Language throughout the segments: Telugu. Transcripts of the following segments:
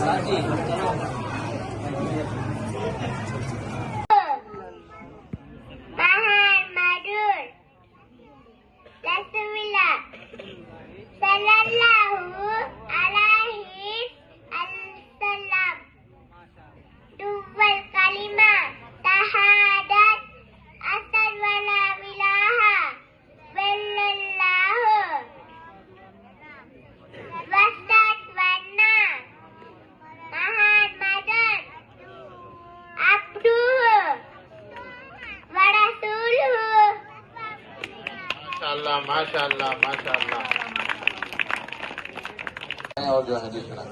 साजी माशाल्लाह माशाल्लाह माशाल्लाह और जो है दूसरा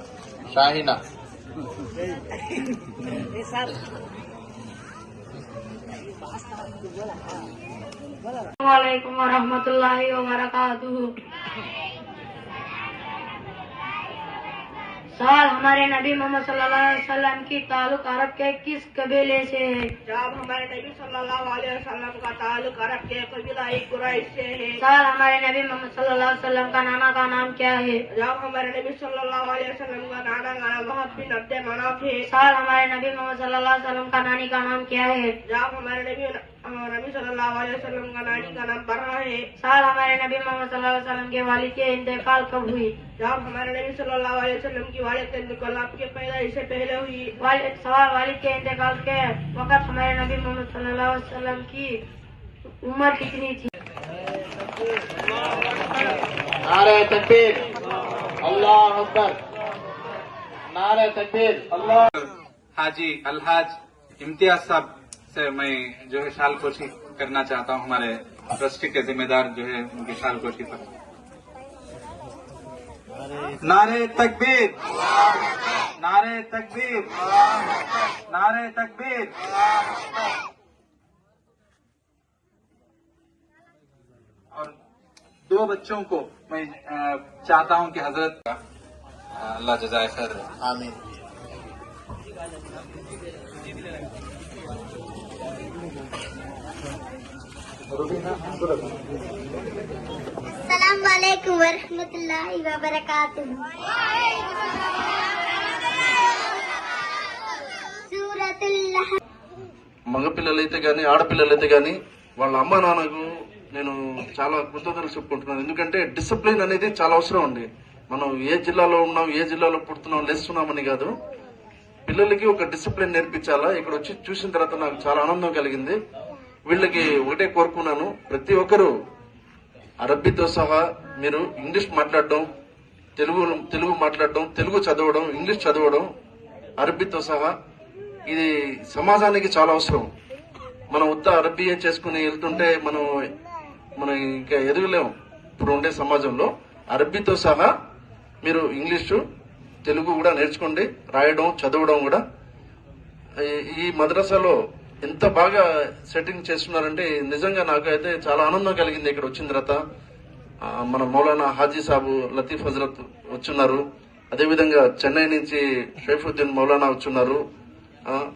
शाहीना سوال ہمارے نبی محمد صلی اللہ علیہ وسلم کی تعلق عرب کے کس قبیلے سے ہے؟ جواب ہمارے نبی صلی اللہ علیہ وسلم کا تعلق عرب کے قبیلہ قریش سے ہے۔ سوال ہمارے نبی محمد صلی اللہ علیہ وسلم کا نانا کا نام کیا ہے؟ جواب ہمارے نبی صلی اللہ علیہ وسلم کا نانا کا نام وہب بن مناف ہے۔ سوال ہمارے نبی محمد صلی اللہ علیہ وسلم کا نانی کا نام کیا ہے؟ جواب ہمارے نبی نبی صلی اللہ علیہ وسلم کا نانی کا نام برا ہے سال ہمارے نبی محمد صلی اللہ علیہ وسلم کے والد کے انتقال کب ہوئی جواب ہمارے نبی صلی اللہ علیہ وسلم کی والد کے انتقال آپ کے پیدائش سے پہلے ہوئی والد سوال والد کے انتقال کے وقت ہمارے نبی محمد صلی اللہ علیہ وسلم کی عمر کتنی تھی نعرہ تکبیر، اللہ اکبر۔ نعرہ تکبیر، اللہ۔ حاجی الحاج امتیاز صاحب سے میں جو ہے شال کوشی کرنا چاہتا ہوں، ہمارے ٹرسٹی کے ذمہ دار جو ہے، ان کی شال کوشی پر۔ نعرے تکبیر۔ نعرے تکبیر۔ نعرے تکبیر۔ اور دو بچوں کو میں چاہتا ہوں کہ حضرت کا اللہ جزائے خیر۔ آمین۔ السلام عليكم ورحمة الله وبركاته سورة اللحم మగపిల్లలైతే కానీ ఆడపిల్లలైతే కానీ వాళ్ళ అమ్మ నాన్నకు నేను చాలా కృతజ్ఞతలు చెప్పుకుంటున్నాను ఎందుకంటే డిసిప్లిన్ అనేది చాలా అవసరం అండి మనం ఏ జిల్లాలో ఉన్నాం ఏ జిల్లాలో పుడుతున్నాం లేస్తున్నామని కాదు పిల్లలకి ఒక డిసిప్లిన్ నేర్పించాలా? ఇక్కడ వచ్చి చూసిన తర్వాత నాకు చాలా ఆనందం కలిగింది. వీళ్ళకి ఒకటే కోరుకున్నాను. ప్రతి ఒక్కరూ అరబ్బీతో సహా మీరు ఇంగ్లీష్ మాట్లాడడం తెలుగు తెలుగు మాట్లాడడం తెలుగు చదవడం ఇంగ్లీష్ చదవడం అరబ్బీతో సహా ఇది సమాజానికి చాలా అవసరం. మనం ఉత్త అరబ్బీ చేసుకుని వెళ్తుంటే మనం మనం ఇంకా ఎదగలేం. ఇప్పుడు ఉండే సమాజంలో అరబ్బీతో సహా మీరు ఇంగ్లీషు తెలుగు కూడా నేర్చుకోండి రాయడం చదవడం కూడా. ఈ- మద్రసాలో ఎంత బాగా సెట్టింగ్ చేస్తున్నారంటే నిజంగా నాకైతే చాలా ఆనందం కలిగింది ఇక్కడ వచ్చిన తర్వాత. మన మౌలానా హాజీ సాబు లతీఫ్ హజరత్ వచ్చున్నారు. అదేవిధంగా చెన్నై నుంచి షైఫుద్దీన్ మౌలానా వచ్చున్నారు.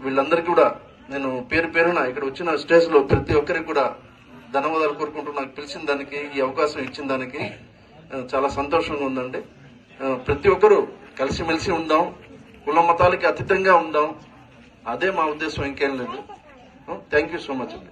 వీళ్ళందరికీ కూడా నేను పేరు పేరున ఇక్కడ వచ్చిన స్టేజ్లో ప్రతి ఒక్కరికి కూడా ధన్యవాదాలు కోరుకుంటూ నాకు పిలిచిన దానికి ఈ అవకాశం ఇచ్చిన దానికి చాలా సంతోషంగా ఉందండి. ప్రతి ఒక్కరూ కలిసిమెలిసి ఉందాం కుల మతాలకి అతీతంగా ఉందాం. అదే మా ఉద్దేశం ఇంకేం లేదు. థ్యాంక్ యూ సో మచ్ అండి.